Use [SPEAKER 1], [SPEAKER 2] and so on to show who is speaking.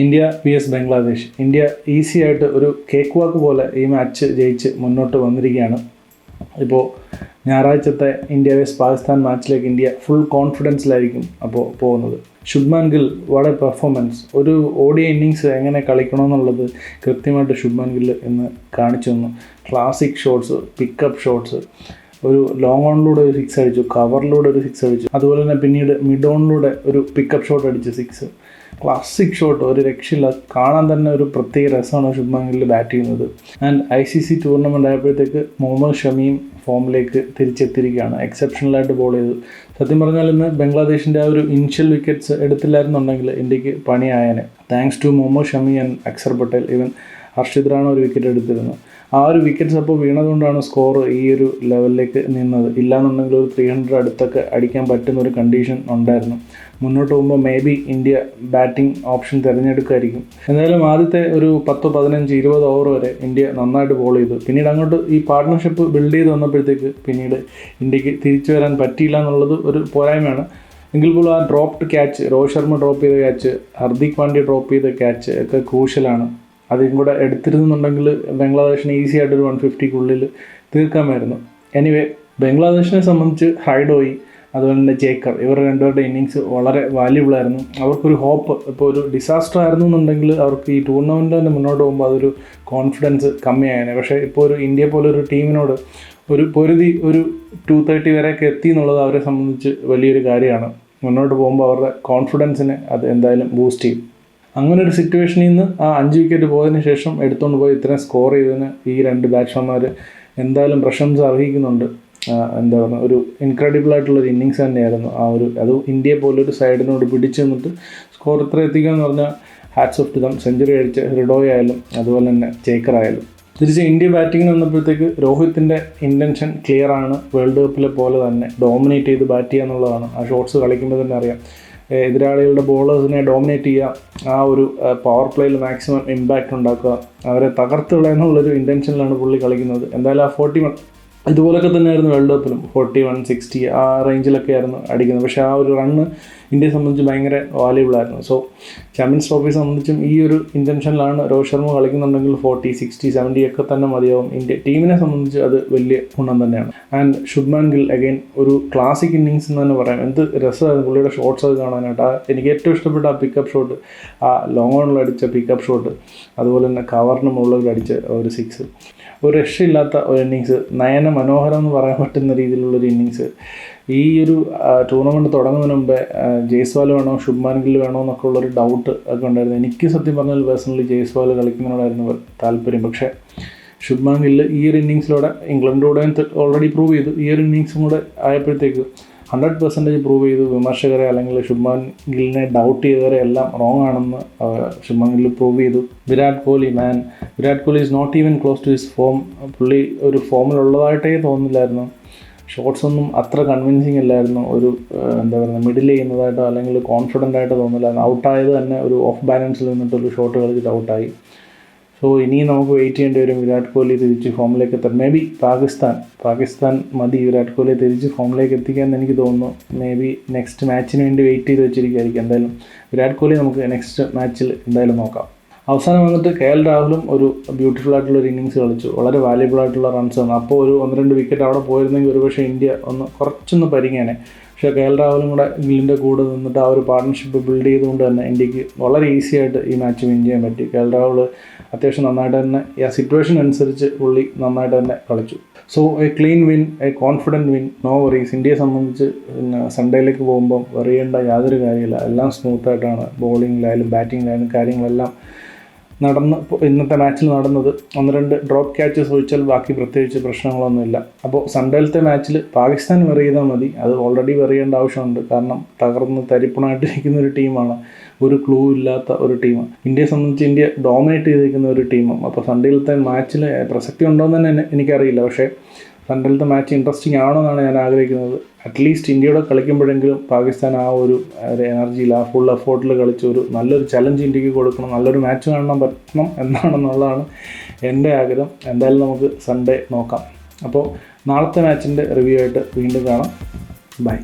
[SPEAKER 1] India V S Bangladesh. India easy ആയിട്ട് ഒരു cake വാക്ക് പോലെ ഈ മാച്ച് ജയിച്ച് മുന്നോട്ട് വന്നിരിക്കുകയാണ്. ഇപ്പോൾ ഞായറാഴ്ചത്തെ ഇന്ത്യ വേസ് പാകിസ്ഥാൻ മാച്ചിലേക്ക് ഇന്ത്യ ഫുൾ കോൺഫിഡൻസിലായിരിക്കും അപ്പോൾ പോകുന്നത്. ശുഭ്മാൻ ഗിൽ വളരെ പെർഫോമൻസ് ഒരു ഓഡിയ ഇന്നിങ്സ് എങ്ങനെ കളിക്കണമെന്നുള്ളത് കൃത്യമായിട്ട് ശുഭ്മാൻ ഗിൽ എന്ന് കാണിച്ചു തന്നു. ക്ലാസിക് ഷോട്ട്സ് പിക്കപ്പ് ഷോട്ട്സ് ഒരു ലോങ് ഓണിലൂടെ ഒരു സിക്സ് അടിച്ചു കവറിലൂടെ ഒരു സിക്സ് അടിച്ചു. അതുപോലെ തന്നെ പിന്നീട് മിഡ് ഓണിലൂടെ ഒരു പിക്കപ്പ് ഷോട്ട് അടിച്ച് സിക്സ് ക്ലാസിക് ഷോട്ട് ഒരു രക്ഷയില്ല. കാണാൻ തന്നെ ഒരു പ്രത്യേക രസമാണ് ശുഭ്മാൻ ഗില്ല് ബാറ്റ് ചെയ്യുന്നത്. And I C C tournament ആയപ്പോഴത്തേക്ക് മുഹമ്മദ് ഷമീം ഫോമിലേക്ക് തിരിച്ചെത്തിയിരിക്കുകയാണ്. എക്സെപ്ഷണലായിട്ട് ബോൾ ചെയ്തു സത്യം പറഞ്ഞാൽ ഇന്ന് ബംഗ്ലാദേശിന്റെ ആ ഒരു ഇനിഷ്യൽ വിക്കറ്റ്സ് എടുത്തില്ലായിരുന്നുണ്ടെങ്കിൽ ഇന്ത്യയ്ക്ക് പണിയായനെ thanks to Muhammad Shami and Axar Patel even Harshit Rana ഒരു വിക്കറ്റ് എടുത്തിരുന്നു. ആ ഒരു വിക്കറ്റ്സ് അപ്പോൾ വീണതുകൊണ്ടാണ് സ്കോർ ഈ ഒരു ലെവലിലേക്ക് നിന്നത്. ഇല്ലാന്നുണ്ടെങ്കിൽ ഒരു ത്രീ ഹൺഡ്രഡ് അടുത്തൊക്കെ അടിക്കാൻ പറ്റുന്ന ഒരു കണ്ടീഷൻ ഉണ്ടായിരുന്നു. മുന്നോട്ട് പോകുമ്പോൾ may be India batting option തിരഞ്ഞെടുക്കുമായിരിക്കും എന്തായാലും ആദ്യത്തെ ഒരു പത്തോ പതിനഞ്ച് ഇരുപത് ഓവർ വരെ ഇന്ത്യ നന്നായിട്ട് ബോൾ ചെയ്തു. പിന്നീട് അങ്ങോട്ട് ഈ പാർട്ട്ണർഷിപ്പ് ബിൽഡ് ചെയ്ത് വന്നപ്പോഴത്തേക്ക് പിന്നീട് ഇന്ത്യയ്ക്ക് തിരിച്ചു വരാൻ പറ്റിയില്ല എന്നുള്ളത് ഒരു പോരായ്മയാണ്. എങ്കിൽ പോലും ആ dropped catch Rohit Sharma drop ചെയ്ത ക്യാച്ച് ഹർദിക് പാണ്ഡ്യ ഡ്രോപ്പ് ചെയ്ത ക്യാച്ച് ഒക്കെ ക്രൂഷ്യലാണ്. അതും കൂടെ എടുത്തിരുന്നുണ്ടെങ്കിൽ ബംഗ്ലാദേശിന് ഈസി ആയിട്ട് ഒരു വൺ ഫിഫ്റ്റിക്കുള്ളിൽ തീർക്കാമായിരുന്നു. എനിവേ ബംഗ്ലാദേശിനെ സംബന്ധിച്ച് ഹൈഡോയി അതുപോലെ തന്നെ ജേക്കർ ഇവർ രണ്ടുപേരുടെ ഇന്നിങ്സ് വളരെ വാല്യുബിൾ ആയിരുന്നു. അവർക്കൊരു ഹോപ്പ് ഇപ്പോൾ ഒരു ഡിസാസ്റ്റർ ആയിരുന്നു എന്നുണ്ടെങ്കിൽ അവർക്ക് ഈ ടൂർണമെന്റ് തന്നെ മുന്നോട്ട് പോകുമ്പോൾ അതൊരു കോൺഫിഡൻസ് കമ്മിയായേനെ. പക്ഷേ ഇപ്പോൾ ഒരു ഇന്ത്യ പോലെ ഒരു ടീമിനോട് ഒരു പൊരുതി ഒരു ടു തേർട്ടി വരെയൊക്കെ എത്തി എന്നുള്ളത് അവരെ സംബന്ധിച്ച് വലിയൊരു കാര്യമാണ്. മുന്നോട്ട് പോകുമ്പോൾ അവരുടെ കോൺഫിഡൻസിനെ അത് എന്തായാലും ബൂസ്റ്റ് ചെയ്യും. അങ്ങനെ ഒരു സിറ്റുവേഷനിൽ നിന്ന് ആ അഞ്ച് വിക്കറ്റ് പോയതിന് ശേഷം എടുത്തുകൊണ്ട് പോയി ഇത്രയും സ്കോർ ചെയ്തതിന് ഈ രണ്ട് ബാറ്റ്സ്മാൻമാർ എന്തായാലും പ്രശംസ അർഹിക്കുന്നുണ്ട്. എന്താ പറയുക ഒരു ഇൻക്രെഡിബിൾ ആയിട്ടുള്ള ഒരു ഇന്നിങ്സ് തന്നെയായിരുന്നു ആ ഒരു അത് ഇന്ത്യയെ പോലൊരു സൈഡിനോട് പിടിച്ചു നിന്നിട്ട് സ്കോർ ഇത്ര എത്തിക്കുക എന്ന് പറഞ്ഞാൽ hats off to them century അടിച്ച റിഡോയായാലും അതുപോലെ തന്നെ ചേക്കർ ആയാലും. തിരിച്ച് ഇന്ത്യ ബാറ്റിങ്ങിന് വന്നപ്പോഴത്തേക്ക് രോഹിത്തിന്റെ ഇന്റൻഷൻ ക്ലിയർ ആണ്. വേൾഡ് കപ്പിലെ പോലെ തന്നെ ഡോമിനേറ്റ് ചെയ്ത് ബാറ്റ് ചെയ്യുക എന്നുള്ളതാണ്. ആ ഷോട്ട്സ് കളിക്കുമ്പോൾ തന്നെ അറിയാം. എതിരാളികളുടെ ബോളേഴ്സിനെ ഡോമിനേറ്റ് ചെയ്യുക ആ ഒരു പവർ പ്ലേയിൽ മാക്സിമം ഇമ്പാക്റ്റ് ഉണ്ടാക്കുക അവരെ തകർത്തുള്ള എന്നുള്ളൊരു ഇന്റൻഷനിലാണ് പുള്ളി കളിക്കുന്നത്. എന്തായാലും ആ ഫോർട്ടി ഇതുപോലൊക്കെ തന്നെയായിരുന്നു വേൾഡ് കപ്പിലും ഫോർട്ടി വൺ സിക്സ്റ്റി ആ റേഞ്ചിലൊക്കെ ആയിരുന്നു അടിക്കുന്നത്. പക്ഷേ ആ ഒരു റണ്ണ് ഇന്ത്യയെ സംബന്ധിച്ച് ഭയങ്കര വാല്യുബിൾ ആയിരുന്നു. സോ ചാമ്പ്യൻസ് ട്രോഫിയെ സംബന്ധിച്ചും ഈ ഒരു ഇന്റൻഷനിലാണ് രോഹിത് ശർമ്മ കളിക്കുന്നുണ്ടെങ്കിൽ ഫോർട്ടി സിക്സ്റ്റി സെവന്റി ഒക്കെ തന്നെ മതിയാവും. ഇന്ത്യ ടീമിനെ സംബന്ധിച്ച് അത് വലിയ ഗുണം തന്നെയാണ്. ആൻഡ് ശുഭ്മാൻ ഗിൽ അഗൈൻ ഒരു ക്ലാസിക് ഇന്നിങ്സ് എന്ന് തന്നെ പറയാം. എന്ത് രസമായിരുന്നു പുള്ളിയുടെ ഷോട്ട്സ് അത് കാണാനായിട്ട്. ആ എനിക്ക് ഏറ്റവും ഇഷ്ടപ്പെട്ട ആ പിക്കപ്പ് ഷോട്ട് ആ ലോങ് ഓണിൽ അടിച്ച പിക്കപ്പ് ഷോട്ട് അതുപോലെ തന്നെ കവറിന് മുകളിൽ അടിച്ച ഒരു സിക്സ് ഒരു രക്ഷയില്ലാത്ത ഒരു ഇന്നിങ്സ് നയന മനോഹരം എന്ന് പറയാൻ പറ്റുന്ന രീതിയിലുള്ളൊരു ഇന്നിങ്സ് ഈ ഒരു ടൂർണമെന്റ് തുടങ്ങുന്നതിന് മുമ്പേ ജയ്സ്വാൽ വേണോ ശുഭ്മാൻ ഗിൽ വേണോ എന്നൊക്കെ ഉള്ളൊരു ഡൗട്ട് ഒക്കെ ഉണ്ടായിരുന്നു. എനിക്ക് സത്യം പറഞ്ഞാൽ പേഴ്സണലി ജയ്സ്വാൽ കളിക്കുന്നതിനോടായിരുന്നു താല്പര്യം. പക്ഷേ ശുഭ്മാൻ ഗില്ല് ഈ ഒരു ഇന്നിങ്സിലൂടെ ഇംഗ്ലണ്ടിലൂടെ ഓൾറെഡി പ്രൂവ് ചെയ്തു. ഈ ഒരു ഇന്നിങ്സും കൂടെ ആയപ്പോഴത്തേക്ക് ഹൺഡ്രഡ് പെർസെന്റേജ് പ്രൂവ് ചെയ്ത് വിമർശകരെ അല്ലെങ്കിൽ ശുഭ്മാൻ ഗില്ലിനെ ഡൗട്ട് ചെയ്തവരെ എല്ലാം റോങ് ആണെന്ന് ശുഭ്മാൻ ഗില്ല് പ്രൂവ് ചെയ്തു. Virat Kohli man Virat Kohli is not even close to his form പുള്ളി ഒരു ഫോമിലുള്ളതായിട്ടേ തോന്നില്ലായിരുന്നു ഷോട്ട്സ് ഒന്നും അത്ര കൺവിൻസിങ് അല്ലായിരുന്നു ഒരു എന്താ പറയുക മിഡിൽ ചെയ്യുന്നതായിട്ടോ അല്ലെങ്കിൽ കോൺഫിഡന്റ് ആയിട്ട് തോന്നില്ലായിരുന്നു ഔട്ടായത് തന്നെ ഒരു ഓഫ് ബാലൻസിൽ നിന്നിട്ടൊരു ഷോട്ട് കളിച്ചിട്ട് ഔട്ടായി സോ ഇനിയും നമുക്ക് വെയിറ്റ് ചെയ്യേണ്ടി വരും. വിരാട് കോഹ്ലി തിരിച്ച് ഫോമിലേക്ക് എത്താൻ. May be Pakistan. പാകിസ്ഥാൻ മതി വിരാട് കോഹ്ലിയെ തിരിച്ച് ഫോമിലേക്ക് എത്തിക്കാമെന്ന് എനിക്ക് തോന്നുന്നു. മേ ബി നെക്സ്റ്റ് മാച്ചിന് വേണ്ടി വെയിറ്റ് ചെയ്ത് വെച്ചിരിക്കുകയായിരിക്കും എന്തായാലും വിരാട് കോഹ്ലി നമുക്ക് നെക്സ്റ്റ് മാച്ചിൽ എന്തായാലും നോക്കാം. അവസാനം വന്നിട്ട് കെ എൽ രാഹുലും ഒരു ബ്യൂട്ടിഫുൾ ആയിട്ടുള്ള ഒരു ഇന്നിങ്സ് കളിച്ചു. വളരെ വാല്യബിൾ ആയിട്ടുള്ള റൺസ് ആണ്. അപ്പോൾ ഒരു ഒന്ന് രണ്ട് വിക്കറ്റ് അവിടെ പോയിരുന്നെങ്കിൽ ഒരുപക്ഷെ ഇന്ത്യ ഒന്ന് കുറച്ചൊന്ന് പരിങ്ങേനെ. പക്ഷേ കെ എൽ രാഹുലും കൂടെ ഇംഗ്ലണ്ടിന്റെ കൂടെ നിന്നിട്ട് ആ ഒരു പാർട്ട്ണർഷിപ്പ് ബിൽഡ് ചെയ്തുകൊണ്ട് തന്നെ ഇന്ത്യയ്ക്ക് വളരെ ഈസി ആയിട്ട് ഈ മാച്ച് വിൻ ചെയ്യാൻ പറ്റി. കെ എൽ രാഹുൽ അത്യാവശ്യം നന്നായിട്ട് തന്നെ ആ സിറ്റുവേഷൻ അനുസരിച്ച് പുള്ളി നന്നായിട്ട് തന്നെ കളിച്ചു. So a clean win a confident win no worries ഇന്ത്യയെ സംബന്ധിച്ച് പിന്നെ സൺഡേയിലേക്ക് പോകുമ്പോൾ വെറിയേണ്ട യാതൊരു കാര്യമില്ല. എല്ലാം സ്മൂത്തായിട്ടാണ് ബോളിങ്ങിലായാലും ബാറ്റിങ്ങിലായാലും കാര്യങ്ങളെല്ലാം നടന്ന് ഇന്നത്തെ മാച്ചിൽ നടന്നത് ഒന്ന് രണ്ട് ഡ്രോപ്പ് ക്യാച്ചസ് ഒഴിച്ചാൽ ബാക്കി പ്രത്യേകിച്ച് പ്രശ്നങ്ങളൊന്നുമില്ല. അപ്പോൾ സൺഡേലത്തെ മാച്ചിൽ പാകിസ്ഥാൻ വെറി ചെയ്താൽ മതി. അത് ഓൾറെഡി വെറിയേണ്ട ആവശ്യമുണ്ട്. കാരണം തകർന്ന് തരിപ്പണായിട്ടിരിക്കുന്ന ഒരു ടീമാണ് ഒരു ക്ലൂ ഇല്ലാത്ത ഒരു ടീം ഇന്ത്യയെ സംബന്ധിച്ച് ഇന്ത്യ ഡോമിനേറ്റ് ചെയ്തിരിക്കുന്ന ഒരു ടീമും അപ്പോൾ സൺഡേയിലത്തെ മാച്ചിൽ പ്രസക്തി ഉണ്ടോയെന്ന് തന്നെ എനിക്കറിയില്ല. പക്ഷേ സൺഡേയിലത്തെ മാച്ച് ഇൻട്രസ്റ്റിംഗ് ആണോ എന്നാണ് ഞാൻ ആഗ്രഹിക്കുന്നത്. അറ്റ്ലീസ്റ്റ് ഇന്ത്യയുടെ കളിക്കുമ്പോഴെങ്കിലും പാകിസ്ഥാൻ ആ ഒരു എനർജിയിൽ ആ ഫുൾ എഫോർട്ടിൽ കളിച്ച് ഒരു നല്ലൊരു ചലഞ്ച് ഇന്ത്യയ്ക്ക് കൊടുക്കണം നല്ലൊരു മാച്ച് കാണണം പറ്റണം എന്നാണെന്നുള്ളതാണ് എന്റെ ആഗ്രഹം. എന്തായാലും നമുക്ക് സൺഡേ നോക്കാം. അപ്പോൾ നാളത്തെ മാച്ചിന്റെ റിവ്യൂ ആയിട്ട് വീണ്ടും കാണാം. ബൈ